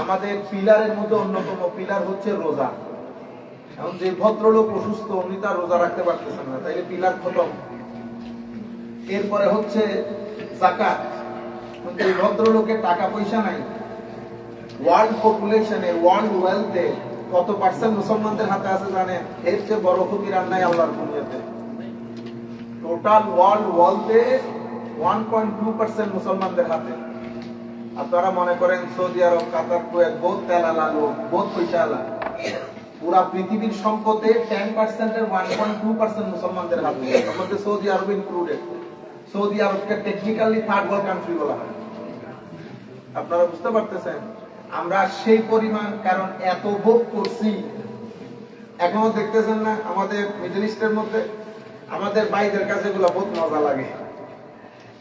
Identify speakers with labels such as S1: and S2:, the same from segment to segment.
S1: আমাদের পিলারের মধ্যে অন্যতম পিলার হচ্ছে রোজা। এখন যে ভদ্রলোক অসুস্থ, উনি তার রোজা রাখতে পারতেছেন না, তাইলে পিলার খতম। এরপরে হচ্ছে জাকাত কিন্তু এই ভদ্রলোকের টাকা পয়সা নাই ওয়ার্ল্ড পপুলেশনে ওয়ার্ল্ড ওয়েলথে কত পার্সেন্ট মুসলমানদের হাতে আছে জানেন? এর চেয়ে বড় ফকির আর নাই আল্লাহর দুনিয়াতে। টোটাল ওয়ার্ল্ড ওয়েলথে ওয়ান পয়েন্ট টু পার্সেন্ট মুসলমানদের হাতে। আপনারা মনে করেন সৌদি আরব, কাতার, কুয়েত বহুত তেলালা লোক, বহুত পয়সা আলা। পুরা পৃথিবীর সম্পদে টেন পার্সেন্টের ওয়ান পয়েন্ট টু পার্সেন্ট মুসলমানদের হাতে মধ্যে সৌদি আরব ইনক্লুডেড সৌদি আরবকে টেকনিক্যালি থার্ড ওয়ার্ল্ড কান্ট্রি বলা হয়। আপনারা বুঝতে পারতেছেন? আমরা সেই পরিমাণ কারণ এত ভোগ করছি। এখনও দেখতেছেন না আমাদের মিডল ইস্টের মধ্যে? আমাদের ভাইদের কাছে এগুলো বহুত মজা লাগে।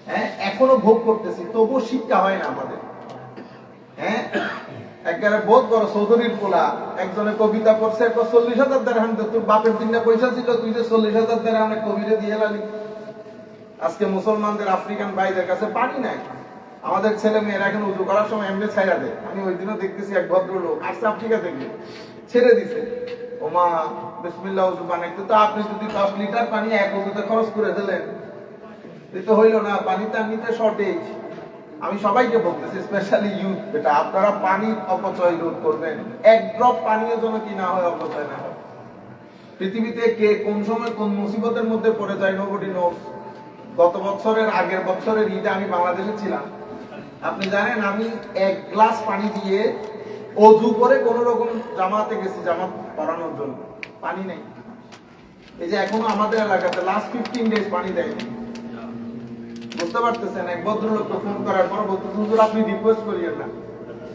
S1: হ্যাঁ এখনও ভোগ করতেছি, তবুও শিক্ষা হয় না আমাদের। হ্যাঁ? একবারে বহুত বড় চৌধুরীর একজনে কবিতা পড়ছে একবার চল্লিশ হাজার বাপের পয়সা ছিল হাজার দিয়ে আজকে মুসলমানদের, আফ্রিকান কাছে পানি নাই। আমাদের ছেলে মেয়েরা এখন উজু করার সময় এমনি ছাইরা দেয়। আমি ওই দিনও দেখতেছি এক ভদ্রলোক, আসছে আফ্রিকা থেকে, ছেড়ে দিছে। ওমা বিসমিল্লাহ, উজু বানাইতে তো আপনি যদি দশ লিটার পানি এক উজুতে খরচ করে দিলেন তো হইল না পানিতে এমনিতে শর্টেজ আমি সবাইকে বলতেছি স্পেশালি ইউথ বেটা, আপনারা পানির অপচয় রোধ করবেন। এক ড্রপ পানীয় যেন কি না হয়, অপচয় না হয়। পৃথিবীতে কে কোন সময় কোন মুসিবতের মধ্যে পড়ে যায় নোবডি নোস গত বছরের, আগের বছরের ঈদে আমি বাংলাদেশে ছিলাম। আপনি জানেন, আমি এক গ্লাস পানি দিয়ে অজু করে কোন রকম জামাতে গেছি, জামাত পরানোর জন্য। পানি নেই। এই যে এখনও আমাদের এলাকাতে লাস্ট ফিফটিন ডেজ পানি দেয়নি। বুঝতে পারতেছেন? এক ভদ্রলোককে ফোন করার পর বলতেছে হুজুর, আপনি রিকোয়েস্ট করিয়েন না।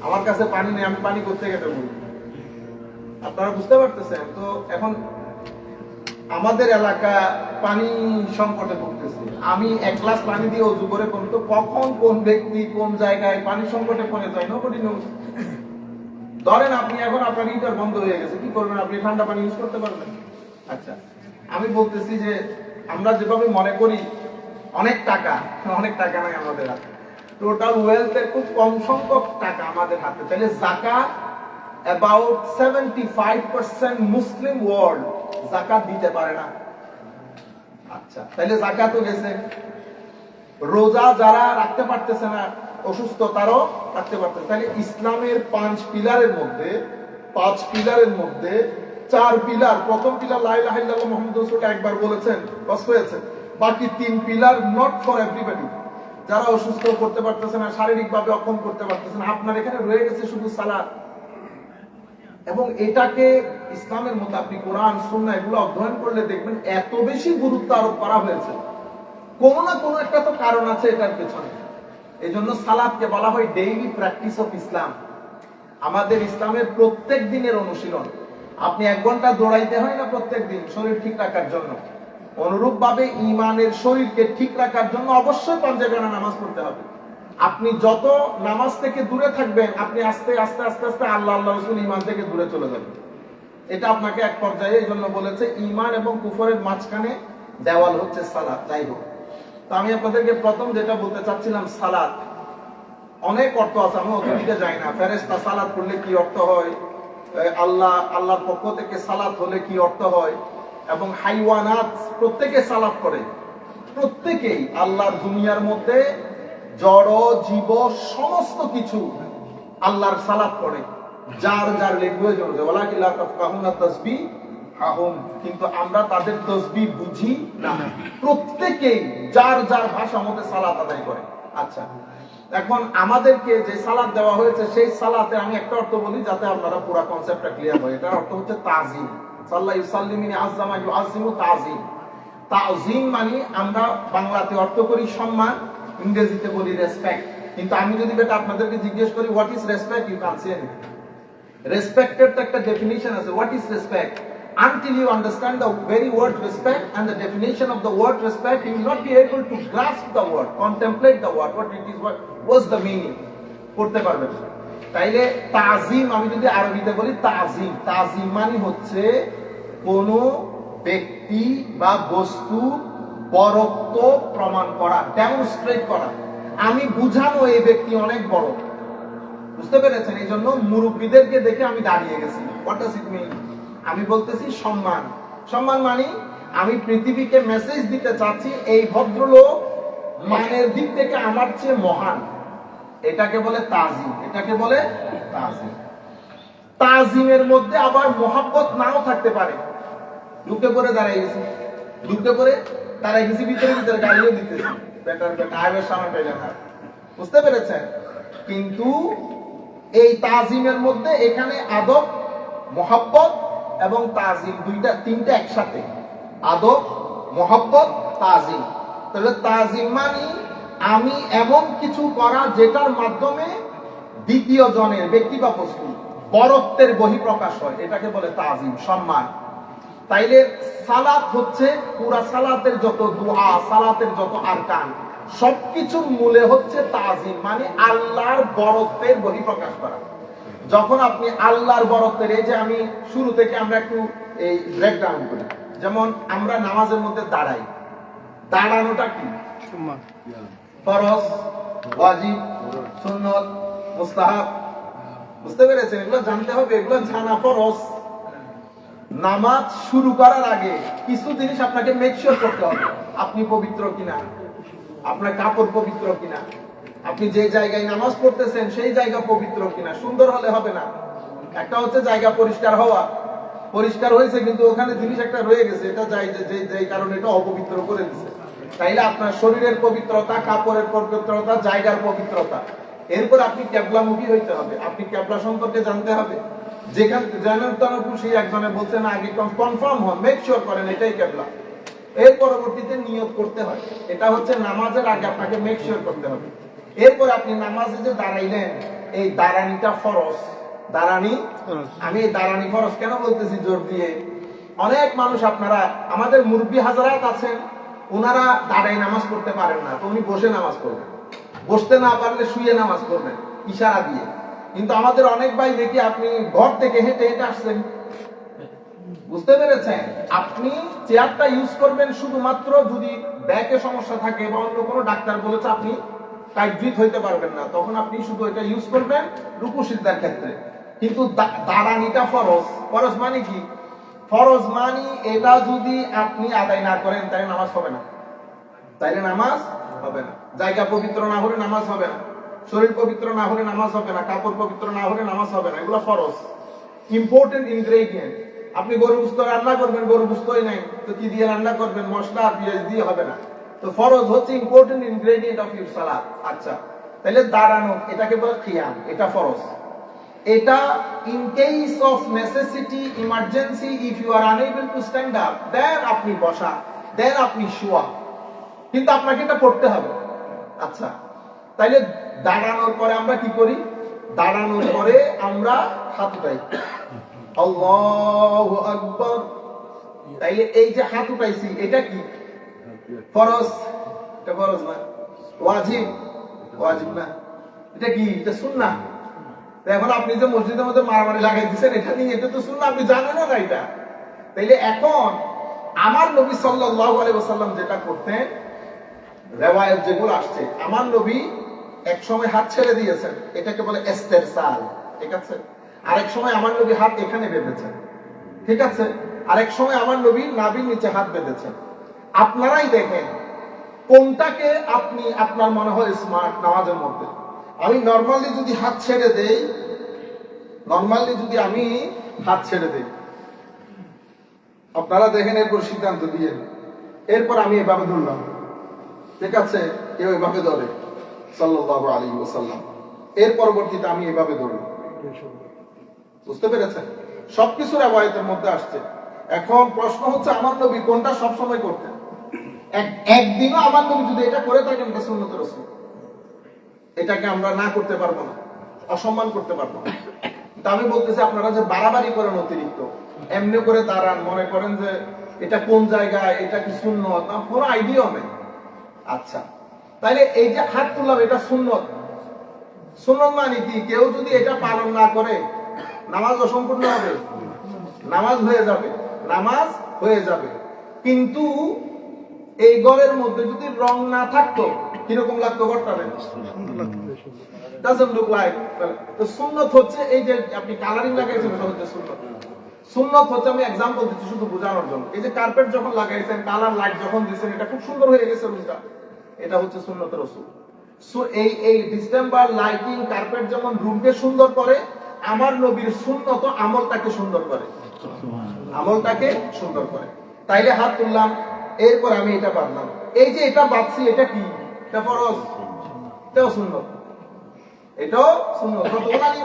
S1: আমার কাছে পানি নেই, আমি পানি করতে গেতে বলি আপনারা বুঝতে পারতেছেন? তো এখন আমাদের এলাকা পানি সংকটে ভুগতেছে। আমি এক গ্লাস পানি দিয়ে অজু করে কোন তো কখন কোন ব্যক্তি কোন জায়গায় পানি সংকটে পড়ে যায়? নোবডি নোজ ধরেন আপনি এখন আপনার হিটার বন্ধ হয়ে গেছে, কি করবেন আপনি? ঠান্ডা পানি ইউজ করতে পারবেন? আচ্ছা আমি বলতেছি যে আমরা যেভাবে মনে করি অনেক টাকা অনেক টাকা নাই আমাদের হাতে। টোটাল ওয়েলথের খুব কম সংখ্যক টাকা আমাদের হাতে। তাহলে জাকাত about seventy five percent Muslim world জাকাত দিতে পারে না। আচ্ছা তাহলে জাকাতও গেছে। রোজা যারা রাখতে পারতেছে না অসুস্থ তারও রাখতে পারতেছে। তাহলে ইসলামের পাঁচ পিলারের মধ্যে, পাঁচ পিলারের মধ্যে চার পিলার, প্রথম পিলার লাইলাহ মোহাম্মদ একবার বলেছেন বস হয়েছে। বাকি তিন পিলার নট ফর এভরিবডি যারা অসুস্থ করতে পারতেছে না শারীরিক ভাবে অক্ষম করতে পারতেছে না, আপনার এখানে রয়ে গেছে শুধু সালাদ। এবং এটাকে ইসলামের মতো আপনি কোরআন সুন্না এগুলো অধ্যয়ন করলে দেখবেন এত বেশি গুরুত্ব আরোপ করা হয়েছে। কোনো না কোনো একটা তো কারণ আছে এটার পেছনে। এই জন্য সালাদকে বলা হয় ডেইলি প্র্যাকটিস অফ ইসলাম আমাদের ইসলামের প্রত্যেক দিনের অনুশীলন। আপনি এক ঘণ্টা দৌড়াইতে হয় না প্রত্যেক দিন, শরীর ঠিক রাখার জন্য। অনুরূপ ভাবে ইমানের শরীরকে ঠিক রাখার জন্য অবশ্যই পঞ্জাবেনা নামাজ পড়তে হবে। আপনি যত নামাজ থেকে দূরে থাকবেন, আপনি আস্তে আস্তে আস্তে আস্তে আল্লাহ আল্লাহ, রসুল ইমান থেকে দূরে চলে যাবেন। এটা আপনাকে এক পর্যায়ে এই জন্য বলেছে ইমান এবং কুফরের মাঝখানে দেওয়াল হচ্ছে সালাদ যাই হোক। তো আমি আপনাদেরকে প্রথম যেটা বলতে চাচ্ছিলাম সালাদ অনেক অর্থ আছে আমি ওদিকে যাই না। ফেরেস্তা সালাদ করলে কি অর্থ হয়? আল্লাহ, আল্লাহর পক্ষ থেকে সালাদ হলে কি অর্থ হয়? এবং হাইওয়ানাত প্রত্যেকে সালাদ করে। প্রত্যেকেই আল্লাহর দুনিয়ার মধ্যে জড়, জীব, সমস্ত কিছু আল্লাহর সালাদ করে। যার যার ল্যাঙ্গুয়েজ অনুযায়ী তাসবিহ হাহুম কিন্তু আমরা তাদের তসবি বুঝি না। প্রত্যেকেই যার যার ভাষা মতে সালাত আদায় করে। আচ্ছা এখন আমাদেরকে যে সালাদ দেওয়া হয়েছে, সেই সালাতে আমি একটা অর্থ বলি যাতে আপনারা পুরো কনসেপ্টটা ক্লিয়ার হয়। এটার অর্থ হচ্ছে তাজিম। সাল্লাহ ইউসাল্লিমিনি আজ্জামা ইউআজিমু তাজিম তাজিম মানে আমরা বাংলাতে অর্থ করি সম্মান ইংরেজিতে বলি রেসপেক্ট কিন্তু আমি যদি বেটা আপনাদেরকে জিজ্ঞেস করি what is respect you can say anything রেসপেক্টের তো একটা ডেফিনিশন আছে what is respect until you understand the very word respect and the definition of the word respect you will not be able to grasp the word contemplate the word what it is what was the meaning করতে পারবেন। তাইলে তাজিম, আমি যদি আরবিতে বলি তাজিম তাজিম মানে হচ্ছে কোন ব্যক্তি বা বস্তু বরত্ব প্রমাণ করা ডেমনস্ট্রেট করা। আমি বুঝানো এই ব্যক্তি অনেক বড়। বুঝতে পেরেছেন? এই জন্য মুরব্বীদেরকে দেখে আমি দাঁড়িয়ে গেছি। আমি বলতেছি সম্মান। সম্মান মানে আমি পৃথিবীকে মেসেজ দিতে চাচ্ছি, এই ভদ্রলোক মানের দিক থেকে আমার চেয়ে মহান। এটাকে বলে তাজিম, এটাকে বলে তাজিম। তাজিমের মধ্যে আবার মোহাব্বত নাও থাকতে পারে। ঢুকে পরে দাঁড়াই গেছি। ঢুকে পরে দাঁড়াই গেছি, ভিতরে ভিতরে গাড়িও দিতেছি। বেটার সামনে পেলে না বুঝতে পেরেছেন? কিন্তু এই তাজিমের মধ্যে এখানে আদব, মোহাব্বত এবং তাজিম দুইটা, তিনটা একসাথে। আদব, মোহাব্বত, তাজিম। তাহলে তাজিম মানে আমি এমন কিছু করা যেটার মাধ্যমে দ্বিতীয় জনের ব্যক্তি বা বস্তু বরত্বের বহিঃপ্রকাশ হয় এটাকে বলে তাজিম সম্মান। তাইলে সালাত হচ্ছে পুরা সালাতের যত দোয়া সালাতের যত আরকান সবকিছুর মূলে হচ্ছে তাজিম মানে আল্লাহর বরত্বের বহিঃপ্রকাশ করা। যখন আপনি আল্লাহর বরত্বের এই যে আমি শুরু থেকে আমরা একটু এই ব্রেকডাউন করি। যেমন আমরা নামাজের মধ্যে দাঁড়াই। দাঁড়ানোটা কি? ফরজ, ওয়াজিব, সুন্নত, মুস্তাহাব। বুঝতে পেরেছেন? এগুলো জানতে হবে, এগুলো জানা ফরজ। নামাজ শুরু করার আগে কিছু জিনিস আপনাকে মেকশিওর করতে হবে। আপনি পবিত্র কিনা? আপনার কাপড় পবিত্র কিনা? আপনি যে জায়গায় নামাজ পড়তেছেন, সেই জায়গা পবিত্র কিনা? সুন্দর হলে হবে না। একটা হচ্ছে জায়গা পরিষ্কার হওয়া। পরিষ্কার হয়েছে, কিন্তু ওখানে জিনিস একটা রয়ে গেছে, এটা যাই যে যে- কারণে এটা অপবিত্র করে দিছে। তাইলে আপনার শরীরের পবিত্রতা কাপড়ের পবিত্রতা জায়গার পবিত্রতা। এরপর আপনি ক্যাবলামুখী হইতে হবে। আপনি ক্যাবলা সম্পর্কে জানতে হবে। যেখানে জানার তরফ সেই একজনে বলছেন আগে কনফার্ম হন মেক শিওর করেন এটাই ক্যাবলা। এর পরবর্তীতে নিয়ত করতে হয়। এটা হচ্ছে নামাজের আগে আপনাকে মেক শিওর করতে হবে। এরপর আপনি নামাজে যে দাঁড়াইলেন এই দাঁড়ানিটা ফরজ। দাঁড়ানি? আমি এই দাঁড়ানি ফরজ কেন বলতেছি জোর দিয়ে? অনেক মানুষ আপনারা আমাদের মুরব্বী হাজারাত আছেন ওনারা দাঁড়ায় নামাজ পড়তে পারেন না, তো উনি বসে নামাজ পড়বেন। বসতে না পারলে শুয়ে নামাজ পড়বেন, ইশারা দিয়ে। কিন্তু আমাদের অনেক ভাই দেখি আপনি ঘর থেকে হেঁটে হেঁটে আসছেন। বুঝতে পেরেছেন? আপনি চেয়ারটা ইউজ করবেন শুধুমাত্র যদি ব্যাকে সমস্যা থাকে বা অন্য কোনো ডাক্তার বলেছে আপনি টাইট হইতে পারবেন না, তখন আপনি শুধু এটা ইউজ করবেন রুকু সিদ্ধার ক্ষেত্রে। কিন্তু দাঁড়ানিটা ফরজ। ফরজ মানে কি? ফরজ মানে এটা যদি আপনি আদায় না করেন, তাহলে নামাজ হবে না। তাইলে নামাজ হবে না। জায়গা পবিত্র না হলে নামাজ হবে না। শরীর পবিত্র না হলে নামাজ হবে না। কাপড় পবিত্র না হলে নামাজ হবে না। এগুলো ফরজ। ইম্পর্টেন্ট ইনগ্রেডিয়েন্ট আপনি গরু গুস্ত রান্না করবেন, গরু গুস্তই নাই। তো কি দিয়ে রান্না করবেন? মশলা আর পেঁয়াজ দিয়ে হবে না। তো ফরজ হচ্ছে ইম্পর্টেন্ট ইনগ্রেডিয়েন্ট অফ ইউর সালাদ আচ্ছা। তাহলে দাঁড়ানো, এটাকে বলে খিয়াম। এটা ফরজ। এটা in case of necessity emergency if you are unable to stand up then আপনি বসা দেন আপনি শোয়া। কিন্তু আপনাকে এটা পড়তে হবে। আচ্ছা তাইলে দাঁড়ানোর পরে আমরা কি করি? দাঁড়ানোর পরে আমরা হাত উঠাই। আল্লাহু আকবার। তাইলে এই যে হাত উঠাইছি, এটা কি? ফরজ? এটা ফরজ না? ওয়াজিব? ওয়াজিব না। এটা কি? এটা সুন্নাহ? এখন আপনি যে মসজিদের মধ্যে মারামারি লাগাই দিচ্ছেন এটা নিয়ে এটা তো শুনলাম আপনি জানেন না এটা? তাইলে এখন আমার নবী ওয়াসাল্লাম যেটা করতেন, রেওয়ায়ত যেগুলো আসছে, আমার নবী এক সময় হাত ছেড়ে দিয়েছেন, এটাকে বলে এস্তের সাল ঠিক আছে? আরেক সময় আমার নবী হাত এখানে বেঁধেছেন, ঠিক আছে? আরেক সময় আমার নবী নাভির নিচে হাত বেঁধেছেন। আপনারাই দেখেন, কোনটাকে আপনি, আপনার মনে হয় স্মার্ট নামাজের মধ্যে? আমি নর্মালি যদি হাত ছেড়ে দেই নর্মালি যদি আমি হাত ছেড়ে দেই, আপনারা দেখেন এরপর সিদ্ধান্ত দিয়ে। এরপর আমি এভাবে ধরলাম। ঠিক আছে? কেউ এভাবে ধরে, সাল্লাল্লাহু আলাইহি ওয়াসাল্লাম। এর পরবর্তীতে আমি এভাবে ধরলাম। বুঝতে পেরেছেন? সবকিছুর আবায়তের মধ্যে আসছে। এখন প্রশ্ন হচ্ছে, আমার নবী কোনটা সবসময় করতেন? এক- একদিনও আমার নবী যদি এটা করে থাকেন সুন্নত রাসূল। এটাকে আমরা না করতে পারব না, অসম্মান করতে পারব না। তা আমি বলতেছি, আপনারা যে বাড়াবাড়ি করেন অতিরিক্ত, এমনি করে দাঁড়ান মনে করেন যে এটা কোন জায়গায়, এটা কি সুন্নত? না, কোনো আইডিয়া নেই। আচ্ছা তাইলে এই যে হাত তুললাম, এটা সুন্নত। সুন্নত মানে কি? কেউ যদি এটা পালন না করে, নামাজ অসম্পূর্ণ হবে? নামাজ হয়ে যাবে, নামাজ হয়ে যাবে। কিন্তু এই ঘরের মধ্যে যদি রং না থাকতো কীরকম লাগতো ঘরটারে ডাজন্ট লুক লাইক তো সুন্নত হচ্ছে এই যে আপনি কালারিং লাগাইছেন এটা হচ্ছে সুন্নত। সুন্নত হচ্ছে আমি এক্সাম্পল দিচ্ছি শুধু বোঝানোর জন্য। এই যে কার্পেট যখন লাগাইছেন কালার লাইট যখন দিয়েছেন এটা খুব সুন্দর হয়ে গেছে রুমটা। এটা হচ্ছে সুন্নতের রসুল সো এই এই ডিসেম্বর লাইটিং কার্পেট যেমন রুমকে সুন্দর করে আমার নবীর সুন্নত আমলটাকে সুন্দর করে। আমলটাকে সুন্দর করে। তাইলে হাত তুললাম এরপর আমি এটা বাঁধলাম। এই যে এটা বাঁধছি এটা কি? এটা ফরজ এটাও এটাও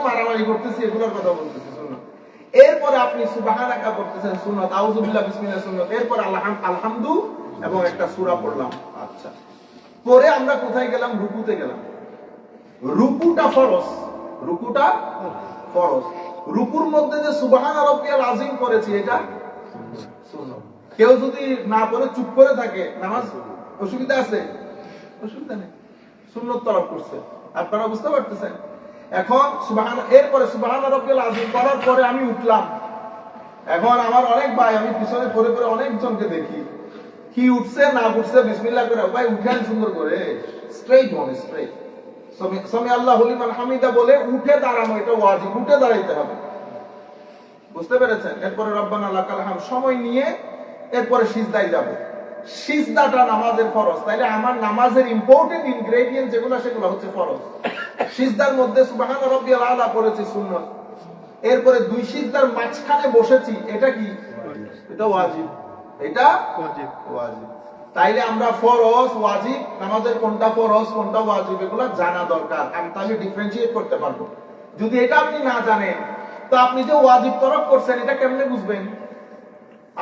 S1: মারামারি করতেছি, এগুলোর কথা বলতেছি এরপরে আপনি সুবহানাকা করতেছেন সুন্নত। আউযুবিল্লাহ, বিসমিল্লাহ এরপর আল্লাহ আলহামদু এবং একটা সূরা পড়লাম। আচ্ছা। পরে আমরা কোথায় গেলাম? রুকুতে গেলাম। রুকুটা ফরজ। রুকুটা ফরজ। রুকুর মধ্যে যে সুবহান রাব্বিয়াল আযীম করেছি এটা কেউ যদি না পড়ে, চুপ করে থাকে। নামাজ অসুবিধা আছে? অসুবিধা নেই। সুন্নত তরফ করছে। আপনারা বুঝতে পারতেছেন? এখন সুবহান এরপরে সুবহান করার পরে আমি উঠলাম। এখন আমার অনেক ভাই, আমি পিছনে পড়ে পড়ে অনেক জনকে দেখি। কি উঠছে, না উঠছে, বিসমিল্লাহ করে, ভাই, উঠেন সুন্দর করে। স্ট্রেইট মনে স্ট্রেইট সমি আল্লাহ লিমান হামিদা বলে, উঠে দাঁড়ানো, এটা ওয়াজিব, উঠে দাঁড়াইতে হবে। বুঝতে পেরেছেন? এরপরে রব্বানা লাকাল হাম সময় নিয়ে এরপরে সিজদায় যাব। সিজদাটা নামাজের ফরজ। তাইলে আমার নামাজের ইম্পর্টেন্ট ইনগ্রেডিয়েন্ট যেগুলো সেগুলো হচ্ছে ফরজ। সিজদার মধ্যে সুবহান রাব্বিয়াল আলা পড়েছি সুন্নাত। এরপরে দুই সিজদার মাঝখানে বসেছি এটা কি? এটা ওয়াজিব। এটা ওয়াজিব। তাইলে আমরা ফরজ ওয়াজিব নামাজের কোনটা ফরজ কোনটা ওয়াজিব এগুলো জানা দরকার। আমি তাহলে ডিফারেন্সিয়েট করতে পারব। যদি এটা আপনি না জানেন তো আপনি যে ওয়াজিব তরফ করছেন এটা কেমনে বুঝবেন?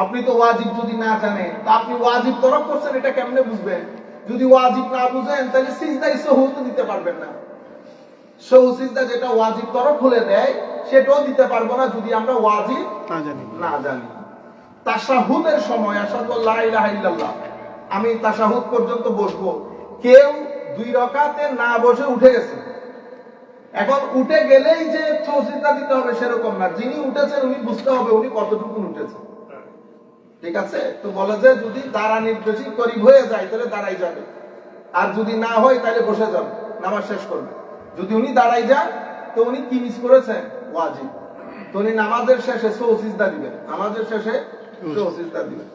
S1: আপনি তো ওয়াজিব যদি না জানেন তা আপনি ওয়াজিব তরক করছেন এটা কেমনে বুঝবেন? যদি ওয়াজিব না বুঝেন তাহলে সিজদাই সহু তো দিতে পারবেন না। সহু সিজদা যেটা ওয়াজিব তরক খুলে দেয় সেটাও দিতে পারব না যদি আমরা ওয়াজিব
S2: না জানি।
S1: না জানি। তাশাহুদের সময় আসাদু আল্লাহ ইলাহা ইল্লাল্লাহ আমি তাশাহুদ পর্যন্ত বসবো। কেউ দুই রকাতে না বসে উঠে গেছে। এখন উঠে গেলেই যে চৌচিতা দিতে হবে সেরকম না। যিনি উঠেছেন উনি বুঝতে হবে উনি কতটুকু উঠেছেন। ঠিক আছে? তো বলে যে যদি দাঁড়ানির বেশি করিব হয়ে যায়, তাহলে দাঁড়াই যাবে। আর যদি না হয়, তাহলে বসে যাবে, নামাজ শেষ করবে। যদি উনি দাঁড়াই যান তো উনি কি মিস করেছেন? ওয়াজিব। তো উনি নামাজের শেষে সৌসিজদা দিবেন। নামাজের শেষে সৌসিজদা দিবেন।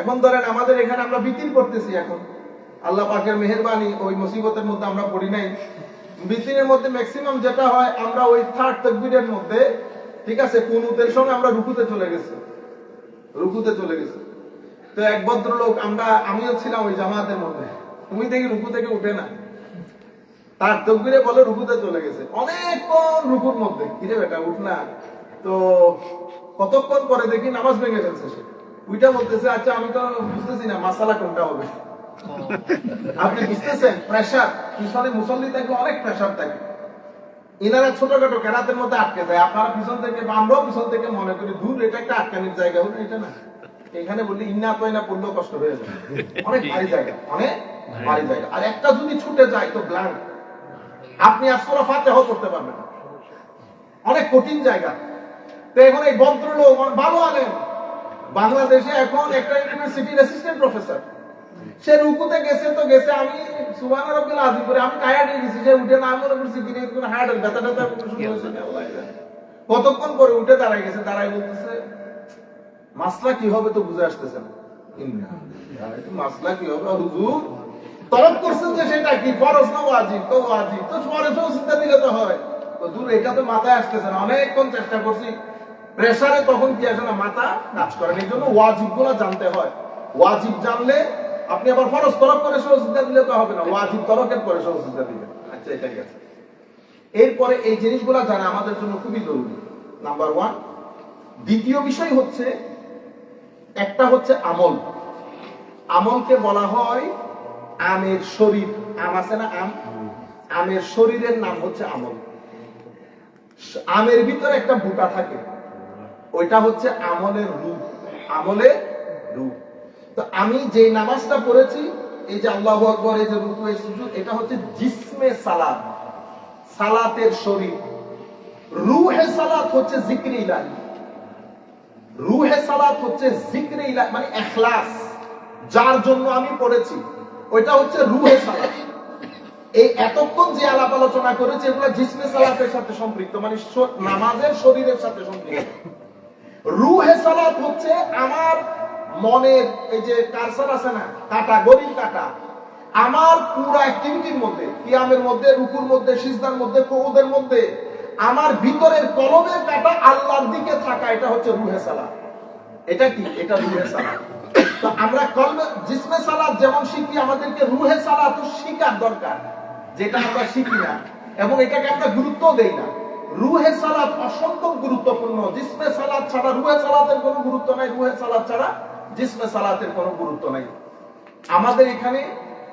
S1: এখন ধরেন আমাদের এখানে আমরা বিতির করতেছি এখন। আল্লাহ পাকের মেহেরবানি, ওই মুসিবতের মধ্যে আমরা পড়ি নাই। বিতিনের মধ্যে ম্যাক্সিমাম যেটা হয়, আমরা ওই থার্ড তকবীরের মধ্যে, ঠিক আছে কুনুতের সময় আমরা রুকুতে চলে গেছি। রুকুতে চলে গেছে। তো এক ভদ্রলোক আমরা আমিও ছিলাম ওই জামাতের মধ্যে। তুমি দেখি রুকু থেকে উঠে না। তার তকবিরে বলে রুকুতে চলে গেছে। অনেকক্ষণ রুকুর মধ্যে। কিরে বেটা উঠ না। তো কতক্ষণ পরে দেখি নামাজ ভেঙে ফেলছে সে। উইটা বলতেছে আচ্ছা আমি তো বুঝতেছি না মাসালা কোনটা হবে? আপনি বুঝতেছেন? প্রেশার পিছনে মুসল্লি থাকলে অনেক প্রেশার থাকে। ইনারা ছোটখাটো কেরাতের মধ্যে আটকে যায়। আপনারা পিছন থেকে বা আমরাও পিছন থেকে মনে করি দূর এটা একটা আটকানির জায়গা। হলো এটা না। এখানে বললে ইন্না তৈনা পড়লেও কষ্ট হয়ে যায় অনেক ভারী জায়গা অনেক ভারী জায়গা। আর একটা যদি ছুটে যায় তো ব্ল্যাঙ্ক আপনি আসলে ফাতেহ করতে পারবেন অনেক কঠিন জায়গা। তো এখন এই ভদ্রলোক ভালো আলেন বাংলাদেশে এখন একটা ইউনিভার্সিটির অ্যাসিস্ট্যান্ট প্রফেসর সে রুকুতে গেছে তো গেছে, আমি সুবহান রাব্বিল আযীম করে আমি টায়ার্ড হয়ে গেছি যে উঠে না মনে করছি দিনে কোন হার্টের ব্যথা আল্লাহ কতক্ষণ পরে উঠে দাঁড়ায় গেছে, দাঁড়ায় বলতেছে, মাসলা কি হবে তো বুঝে আসতেছে না। মাসলা কি হবে? হুজুর যে সেটা কি? ফরজ না ওয়াজিব? তো ওয়াজিব, তো তো হয়। তো দূর, এটা তো মাথায় আসতেছে না, অনেকক্ষণ চেষ্টা করছি। প্রেসারে তখন কি আসে না, মাথা কাজ এই জন্য ওয়াজিবগুলো জানতে হয়। ওয়াজিব জানলে আপনি আবার ফরজ তরফ করে সহযোগিতা দিলে তো হবে না ওয়াজিব তরফের করে সহযোগিতা দিবেন। আচ্ছা এটাই আছে। এরপরে এই জিনিসগুলো জানা আমাদের জন্য খুবই জরুরি। নাম্বার ওয়ান দ্বিতীয় বিষয় হচ্ছে একটা হচ্ছে আমল। আমলকে বলা হয় আমের শরীর। আম আছে না আম? আমের শরীরের নাম হচ্ছে আমল। আমের ভিতরে একটা বুটা থাকে। ওইটা হচ্ছে আমলের রূপ। আমলের রূপ। তো আমি যে নামাজটা পড়েছি, এই যে আল্লাহ আকবর, এই যে সুজুদ, এটা হচ্ছে জিসমে সালাত, সালাতের শরীর। রুহে সালাত হচ্ছে জিক্রি ইলাহি। রুহে সালাত হচ্ছে জিক্রে ইলাহি মানে এখলাস, যার জন্য আমি পড়েছি, ওইটা হচ্ছে রুহে সালাত। এই এতক্ষণ যে আলাপ আলোচনা করেছে, এগুলো জিসমে সালাতের সাথে সম্পৃক্ত মানে নামাজের শরীরের সাথে সম্পৃক্ত। রুহে সালাত হচ্ছে আমার মনের এই যে কারসার আছে না, কাটা, গরিব কাটা, আমার পুরো অ্যাক্টিভিটির মধ্যে, কিয়ামের মধ্যে, রুকুর মধ্যে, সিজদার মধ্যে কোদের মধ্যে, আমার ভিতরের কলমের কাটা আল্লাহর দিকে থাকা, এটা হচ্ছে রুহে সালাত। এটা কি? এটা রুহে সালাত। তো আমরা কলমে, জিসমে সালাত যেমন শিখি, আমাদেরকে রুহে সালাত শিকার দরকার, যেটা আমরা শিখি না, এবং এটাকে আমরা গুরুত্ব দেই না। রুহে সালাত অসম্ভব গুরুত্বপূর্ণ। জিসমে সালাত ছাড়া, রুহে সালাতের কোনো গুরুত্ব নাই, রুহে সালাত ছাড়া জিসমে সালাতের কোনো গুরুত্ব নাই। আমাদের এখানে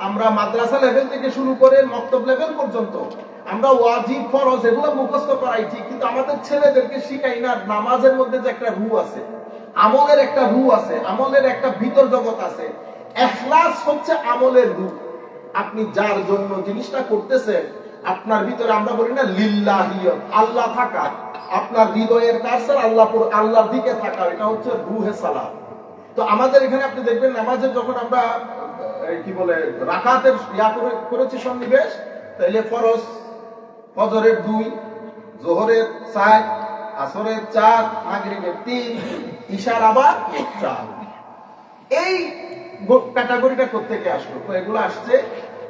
S1: আমরা মাদ্রাসা লেভেল থেকে শুরু করে মক্তব লেভেল পর্যন্ত আমরা ওয়াজিব, ফরজ এগুলো মুখস্থ করাই ঠিক কিন্তু আমাদের ছেলেদেরকে শিখাই না, নামাজের মধ্যে যে একটা রু আছে, আমলের একটা রু আছে, আমলের একটা ভিতর জগৎ আছে। এখলাস হচ্ছে আমলের রু আপনি যার জন্য জিনিসটা করতেছেন, আপনার ভিতরে আমরা বলি না লিল্লাহিয়ত, আল্লাহ থাকা। আপনার হৃদয়ের কাছে আল্লাহ আল্লাহর দিকে থাকা, এটা হচ্ছে রুহে সালাম তো আমাদের এখানে আপনি দেখবেন নামাজের যখন আমরা কি বলে, রাকাতের ইয়া করেছি সন্নিবেশ, তাইলে ফরজ, ফজরের দুই, জোহরের চার, আসরের চার, মাগরিবের তিন, ঈশার আবার চার। এই ক্যাটাগরিটা থেকে আসলো। তো এগুলো আসছে।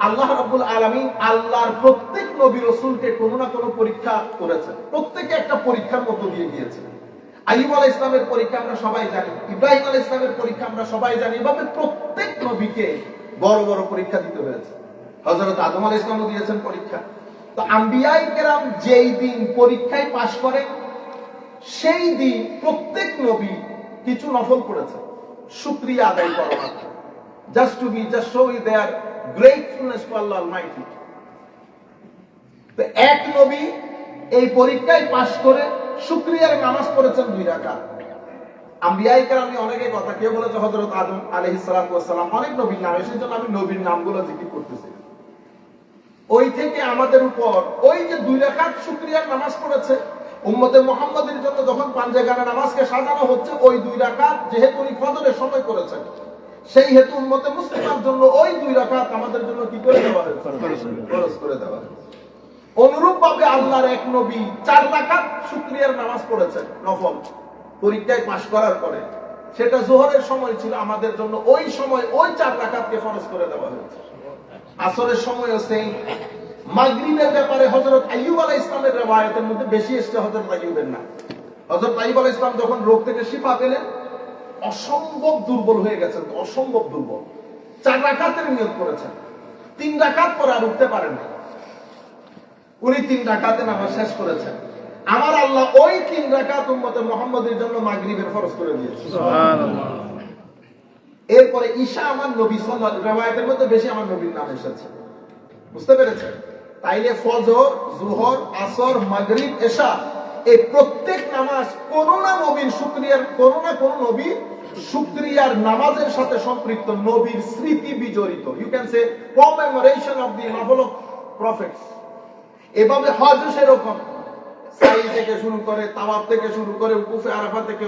S1: আল্লাহ রাব্বুল আলামিন আল্লাহর প্রত্যেক নবী রসুলকে কোনো না কোনো পরীক্ষা করেছেন। প্রত্যেকে একটা পরীক্ষার মধ্য দিয়ে গিয়েছেন। আইব আলাহ ইসলামের পরীক্ষা আমরা সবাই জানি, ইব্রাহিম আলাহ ইসলামের পরীক্ষা আমরা সবাই জানি, এভাবে প্রত্যেক নবীকে বড় বড় পরীক্ষা দিতে হয়েছে। হজরত আদম আলাহ ইসলামও দিয়েছেন পরীক্ষা। তো আম্বিয়াই কেরাম যেই দিন পরীক্ষায় পাশ করে, সেই দিন প্রত্যেক নবী কিছু নফল করেছে। শুক্রিয়া আদায় করা just to be just show their gratefulness to Allah almighty তো এক নবী এই পরীক্ষায় পাশ করে শুক্রিয়ার নামাজ পড়েছেন দুই রাকাত। আম্বিয়াই কেরামে অনেকে কথা কেউ বলেছে হযরত আদম আলাইহিস সালাম অনেক নবীর নাম সেই জন্য আমি নবীর নামগুলো জিকির করতেছি। ওই থেকে আমাদের উপর ওই যে দুই রাকাত শুক্রিয়ার নামাজ পড়েছে উম্মতে মোহাম্মদের জন্য যখন পাঞ্জেগানা নামাজকে সাজানো হচ্ছে ওই দুই রাকাত যেহেতু উনি ফজরের সময় করেছেন সেই হেতু উম্মতে মুসলিমার জন্য ওই দুই রাকাত আমাদের জন্য কি করে দেওয়া হয়েছে? করে দেওয়া হয়েছে। অনুরূপ ভাবে আল্লাহর এক নবী চার রাকাত শুক্রিয়ার নামাজ পড়েছেন, নফল। পরীক্ষায় পাশ করার পরে। সেটা জোহরের সময় ছিল, আমাদের জন্য ওই সময় ওই চার রাকাতকে খরচ করে দেওয়া হয়েছে। আসরের সময়ও সেই মাগরিবের ব্যাপারে হযরত আইয়ুব আলাইহিস ইসলামের রিওয়ায়াতের মধ্যে বেশি এসেছে, হযরত আইয়ুবের না। হযরত আইয়ুব আলাইহিস ইসলাম যখন রোগ থেকে শিফা পেলেন, অসম্ভব দুর্বল হয়ে গেছেন, অসম্ভব দুর্বল। চার রাকাতের নিয়ত করেছেন। তিন রাকাত পরে আর উঠতে পারেন না। উনি তিন রাকাতে নামাজ শেষ করেছেন। আমার আল্লাহ ওই তিন রাকাত উম্মতে মুহাম্মদের জন্য মাগরিবের ফরজ করে দিয়েছে। এরপরে ঈশা আমার নবী সাল্লাল্লাহু রিওয়ায়াতের মধ্যে বেশি আমার নবীর নাম এসেছে। বুঝতে পেরেছেন? তাইলে ফজর জোহর আসর মাগরিব এশা এই প্রত্যেক নামাজ কোন না নবীর শুকরিয়ার কোন না কোন নবী শুকরিয়ার নামাজের সাথে সম্পৃক্ত নবীর স্মৃতি বিজড়িত। You can say commemoration of the novel of prophets এভাবে হজও সেরকম। থেকে শুরু করে উকুফে থেকে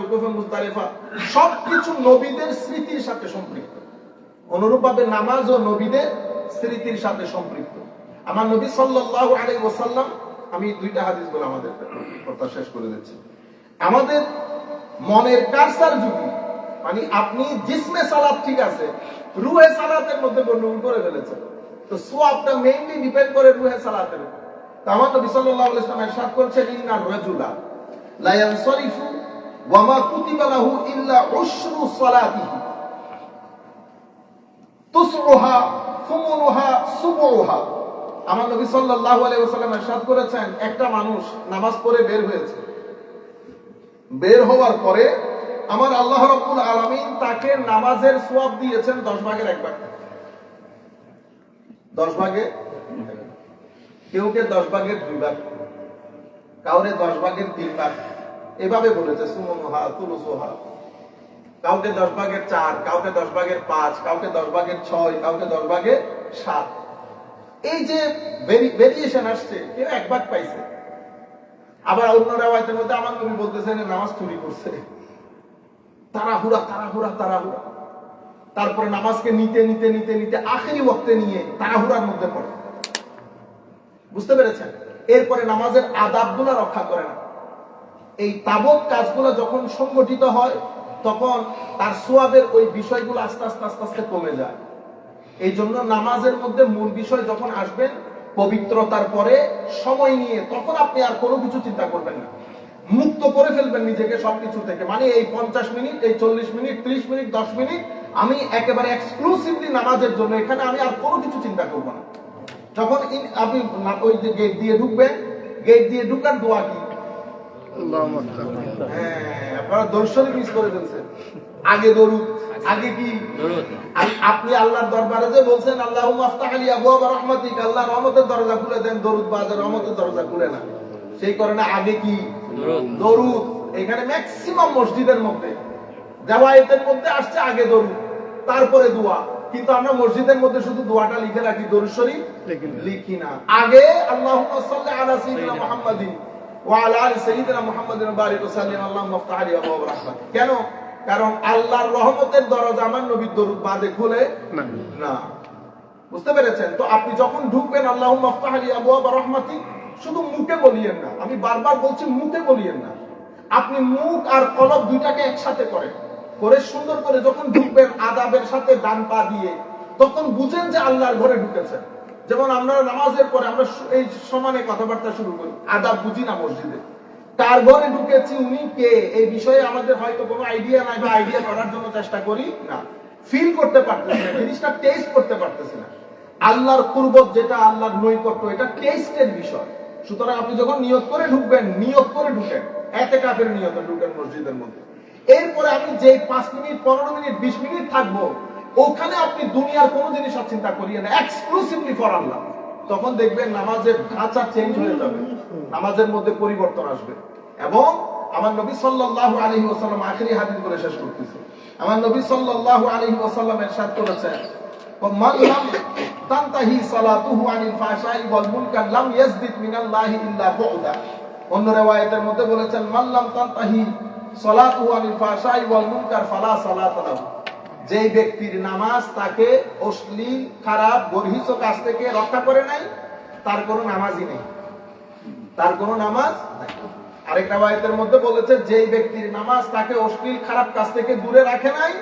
S1: স্মৃতির সাথে সাল্লাল্লাহু আমি দুইটা হাদিস আমাদের শেষ করে দিচ্ছি। আমাদের মনের কারসার যুগি মানে আপনি জিসমে সালাত ঠিক আছে, রুহে সালাতের মধ্যে গন্ডগোল করে ফেলেছেন। তো সোয়াবটা মেইনলি ডিপেন্ড করে রুহে সালাতের উপর। আমার নবী সাল্লাল্লাহু আলাইহি ওয়াসাল্লাম ইরশাদ করেছেন ইন্নার রাজুলা লা ইয়ানসারিফু ওয়া মা কুতিবা লাহু ইল্লা উশরু সালাতিহি। তুসরুহা ফুমুনুহা সুবুহা আমার নবী সাল্লাল্লাহু আলাইহি ওয়াসাল্লাম ইরশাদ করেছেন, একটা মানুষ নামাজ পড়ে বের হয়েছে। বের হওয়ার পরে আমার আল্লাহ রাব্বুল আলামিন তাকে নামাজের সওয়াব দিয়েছেন 10 ভাগের এক ভাগ। 10 ভাগে কেউ কে 10 ভাগের দুই ভাগ কাউরে 10 ভাগের তিন ভাগ। এভাবে বলেছে কাউকে 10 ভাগের চার, কাউকে 10 ভাগের পাঁচ, কাউকে 10 ভাগের ছয়, কাউকে 10 ভাগের সাত। এই যে ভেরিয়েশন আসছে কেউ এক ভাগ পাইছে। আবার অন্য রেওয়ায়তের মধ্যে আমার নবী বলতেছেন নামাজ চুরি করছে। তাড়াহুড়া তাড়াহুড়া তাড়াহুড়া। তারপরে নামাজকে নিতে নিতে নিতে নিতে আখেরি ওয়াক্তে নিয়ে তাড়াহুড়ার মধ্যে পড়ে। বুঝতে পেরেছেন? এরপরে নামাজের আদাবগুলো রক্ষা করে না। এই তাবৎ কাজগুলো যখন সংগঠিত হয়, তখন তার সোয়াবের ওই বিষয়গুলো আস্তে আস্তে আস্তে আস্তে কমে যায়। এই জন্য নামাজের মধ্যে মূল বিষয় যখন আসবেন পবিত্রতার পরে সময় নিয়ে, তখন আপনি আর কোনো কিছু চিন্তা করবেন না। মুক্ত করে ফেলবেন নিজেকে সবকিছু থেকে। মানে এই পঞ্চাশ মিনিট, এই চল্লিশ মিনিট, ত্রিশ মিনিট, দশ মিনিট, আমি একেবারে এক্সক্লুসিভলি নামাজের জন্য। এখানে আমি আর কোনো কিছু চিন্তা করব না। যখন ইন- আপনি ওই যে গেট দিয়ে ঢুকবেন গেট দিয়ে ঢুকার দোয়া কি? হ্যাঁ, আপনারা দর্শনে মিস করে ফেলছেন। আগে দরুদ আগে কি? আপনি আল্লাহর দরবারে যে বলছেন আল্লাহ মাফতাহ আলী আবু আবার রহমতিক আল্লাহ রহমতের দরজা খুলে দেন দরুদ বাজার রহমতের দরজা খুলে না। সেই কারণে আগে কি? দরুদ। এখানে ম্যাক্সিমাম মসজিদের মধ্যে জামায়াতের মধ্যে আসছে আগে দরুদ তারপরে দোয়া। কিন্তু আমরা মসজিদের মধ্যে শুধু দোয়াটা লিখে রাখি দরুদ শরীফ লিখি না। আগে সাল্লি আলা সাইয়্যিদিনা মুহাম্মাদিন ওয়া আলা আলি সাইয়্যিদিনা বারিক সাল্লিম আল্লাহুম্মা মাফতাহ আলী আবু আবার কেন? কারণ আল্লাহর রহমতের দরজা আমার নবীর দরুদ বাদে খুলে না। বুঝতে পেরেছেন? তো আপনি যখন ঢুকবেন আল্লাহ মফতাহালি আবু আবা রহমাতি শুধু মুখে বলিয়েন না। আমি বারবার বলছি মুখে বলিয়েন না। আপনি মুখ আর কলব দুইটাকে একসাথে করেন। করে সুন্দর করে যখন ঢুকবেন আদাবের সাথে ডান পা দিয়ে, তখন বুঝেন যে আল্লাহর ঘরে ঢুকেছেন। যেমন আমরা নামাজের পরে আমরা এই সমানে কথাবার্তা শুরু করি, আদাব বুঝি না মসজিদে। কার ঘরে ঢুকেছি উনি, কে? এই বিষয়ে আমাদের হয়তো কোনো আইডিয়া নাই বা আইডিয়া করার জন্য চেষ্টা করি না। ফিল করতে পারতেছি না, জিনিসটা টেস্ট করতে পারতেছি না। আল্লাহর কুরবত যেটা, আল্লাহর নৈকট্য, এটা টেস্টের বিষয়। সুতরাং আপনি যখন নিয়ত করে ঢুকবেন, নিয়ত করে ঢুকেন। এতে কাফের নিয়তে ঢুকেন মসজিদের মধ্যে। এরপরে আমি যে পাঁচ মিনিট, পনেরো মিনিট, বিশ মিনিট থাকব, ওখানে আপনি দুনিয়ার কোনো জিনিস আর চিন্তা করিয়ে না এক্সক্লুসিভলি ফর আল্লাহ। তখন দেখবেন নামাজের ধাঁচা চেঞ্জ হয়ে যাবে, নামাজের মধ্যে পরিবর্তন আসবে। এবং আমার নবী সাল্লাহ আলহি ওসাল্লাম আখেরি হাদিস বলে শেষ করতেছে। আমার নবী সাল্লাহ আলহি ওসাল্লাম এরশাদ করেছেন মাল্লাম তান্তাহি সালাতুহু আনিল ফাহশাই ওয়াল মুনকার লাম ইয়াজদিদ মিনাল্লাহি ইল্লা বুদা অন্য রিওয়ায়াতের মধ্যে বলেছেন মাল্লাম তান্তাহি আনিল সালাত লাহু। যেই ব্যক্তির নামাজ তাকে অশ্লীল, খারাপ গর্হিত কাজ থেকে রক্ষা করে নাই, তার কোনো নামাজই নেই। তার কোনো নামাজ নাই। আরেকটা বায়তের মধ্যে বলেছে, যেই ব্যক্তির নামাজ তাকে অশ্লীল, খারাপ কাজ থেকে দূরে রাখে নাই,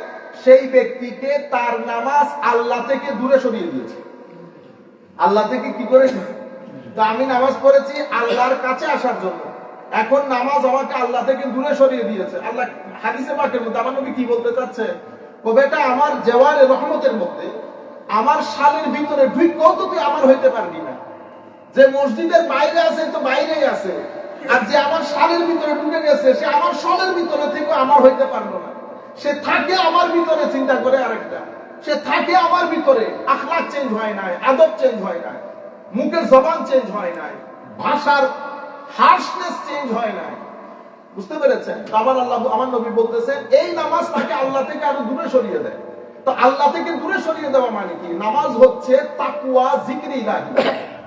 S1: সেই ব্যক্তিকে তার নামাজ আল্লাহ থেকে দূরে সরিয়ে দিয়েছে। আল্লাহ থেকে কি করে তো আমি নামাজ পড়েছি আল্লাহর কাছে আসার জন্য। এখন নামাজ আমাকে আল্লাহ থেকে দূরে সরিয়ে দিয়েছে। আল্লাহ হাদিসে পাকের মধ্যে আমার নবী কি বলতে চাচ্ছে? ও বেটা, আমার জেওয়ারে রহমতের মধ্যে আমার শালের ভিতরে ঢুকেও তো তুই আমার হইতে পারবি না। যে মসজিদের বাইরে আছে তো বাইরেই আছে। আর যে আমার শালের ভিতরে ঢুকে গেছে, সে আমার শলের ভিতরে থেকে আমার হইতে পারল না। সে থাকে আমার ভিতরে, চিন্তা করে আরেকটা। সে থাকে আমার ভিতরে আখলাক চেঞ্জ হয় নাই, আদব চেঞ্জ হয় নাই, মুখের জবান চেঞ্জ হয় নাই, ভাষার হার্শনেস চেঞ্জ হয় নাই। বুঝতে পেরেছেন? তো আমার আল্লাহ, আমার নবী বলতেছেন, এই নামাজ তাকে আল্লাহ থেকে আরও দূরে সরিয়ে দেয়। তো আল্লাহ থেকে দূরে সরিয়ে দেওয়া মানে কি? নামাজ হচ্ছে তাকুয়া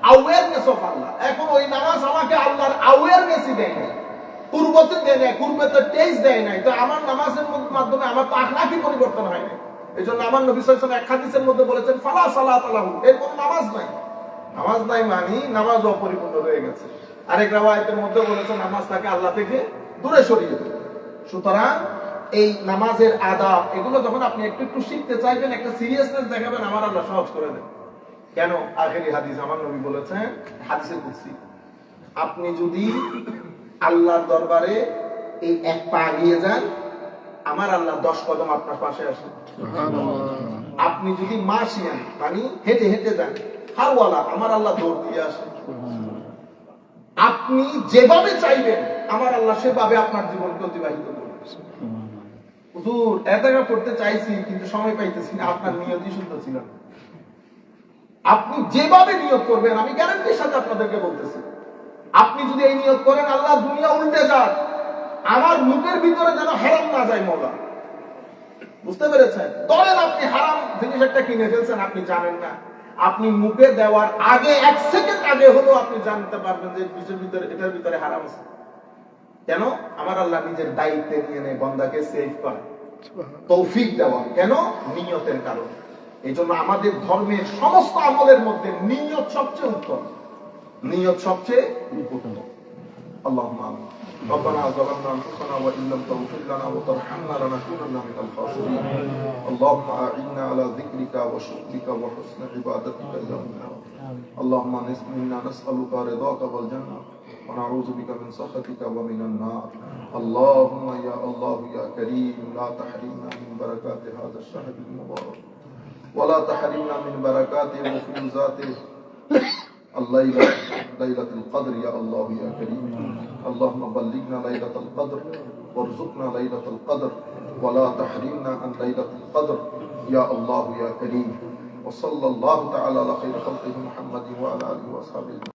S1: অ্যাওয়ারনেস অফ আল্লাহ। এখন ওই নামাজ আমাকে আল্লাহর অ্যাওয়ারনেসই দেয় নাই। পূর্বতে দেয় নাই পূর্বতে টেস্ট দেয় নাই। তো আমার নামাজের মাধ্যমে আমার তো আখলাকি পরিবর্তন হয় এই জন্য আমার নবী সাল্লাল্লাহু এক হাদিসের মধ্যে বলেছেন, ফালা এর কোনো নামাজ নাই। নামাজ নাই মানি নামাজ অপরিপূর্ণ রয়ে গেছে। আরেক রাওয়ায়াতের মধ্যে বলেছেন নামাজ তাকে আল্লাহ থেকে দূরে সরিয়ে দেবে। সুতরাং এই নামাজের আদাব এগুলো যখন আপনি একটু একটু শিখতে চাইবেন একটা সিরিয়াসনেস দেখাবেন আমার আল্লাহ সহজ করে দেন। কেন? আখেরি হাদিস আমার নবী বলেছেন হাদিসে কুদসি। আপনি যদি আল্লাহর দরবারে এই এক পা এগিয়ে যান আমার আল্লাহ দশ কদম আপনার পাশে আসে আপনি যদি মাসিয়ান মানে হেঁটে হেঁটে যান হারওয়ালা আমার আল্লাহ দৌড় দিয়ে আসে আপনি যেভাবে চাইবেন, আমার আল্লাহ সেভাবে আপনার জীবনকে অতিবাহিত করবে। করতে চাইছি, কিন্তু সময় পাইতেছি না, আপনার নিয়তই শুদ্ধ ছিল না। আপনি যেভাবে নিয়োগ করবেন, আমি গ্যারান্টির সাথে আপনাদেরকে বলতেছি। আপনি যদি এই নিয়োগ করেন, আল্লাহ দুনিয়া উল্টে যাক। আমার মুখের ভিতরে যেন হারাম না যায় মজা। বুঝতে পেরেছেন? ধরেন আপনি হারাম জিনিস একটা কিনে ফেলছেন, আপনি জানেন না। আপনি মুখে দেওয়ার আগে এক সেকেন্ড আগে হলেও আপনি জানতে পারবেন যে বিষয়ের ভিতরে এটার ভিতরে হারাম আছে। কেন? আমার আল্লাহ নিজের দায়িত্বে নিয়ে নেয় বন্দাকে সেভ করে। তৌফিক দেওয়া। কেন? নিয়তের কারণ। এই জন্য আমাদের ধর্মের সমস্ত আমলের মধ্যে নিয়ত সবচেয়ে উত্তম। নিয়ত সবচেয়ে ইম্পর্টেন্ট اللهم آمين. ربنا ظلمنا انفسنا وان لم تغفر لنا وترحمنا لنكونن من الخاسرين. اللهم اعنا على ذكرك وشكرك وحسن عبادتك يا الله اللهم انا نسالك رضاك والجنه ونعوذ بك من سخطك ومن النار. اللهم يا الله يا كريم، لا تحرمنا من بركات هذا الشهر المبارك. ولا تحرمنا من بركاته وفيوزاته الليلة ليلة القدر يا الله يا كريم. اللهم بلغنا ليلة القدر وارزقنا ليلة القدر ولا تحرمنا عن ليلة القدر يا الله يا كريم. وصلى الله تعالى على خير خلقه محمد وعلى آله وأصحابه.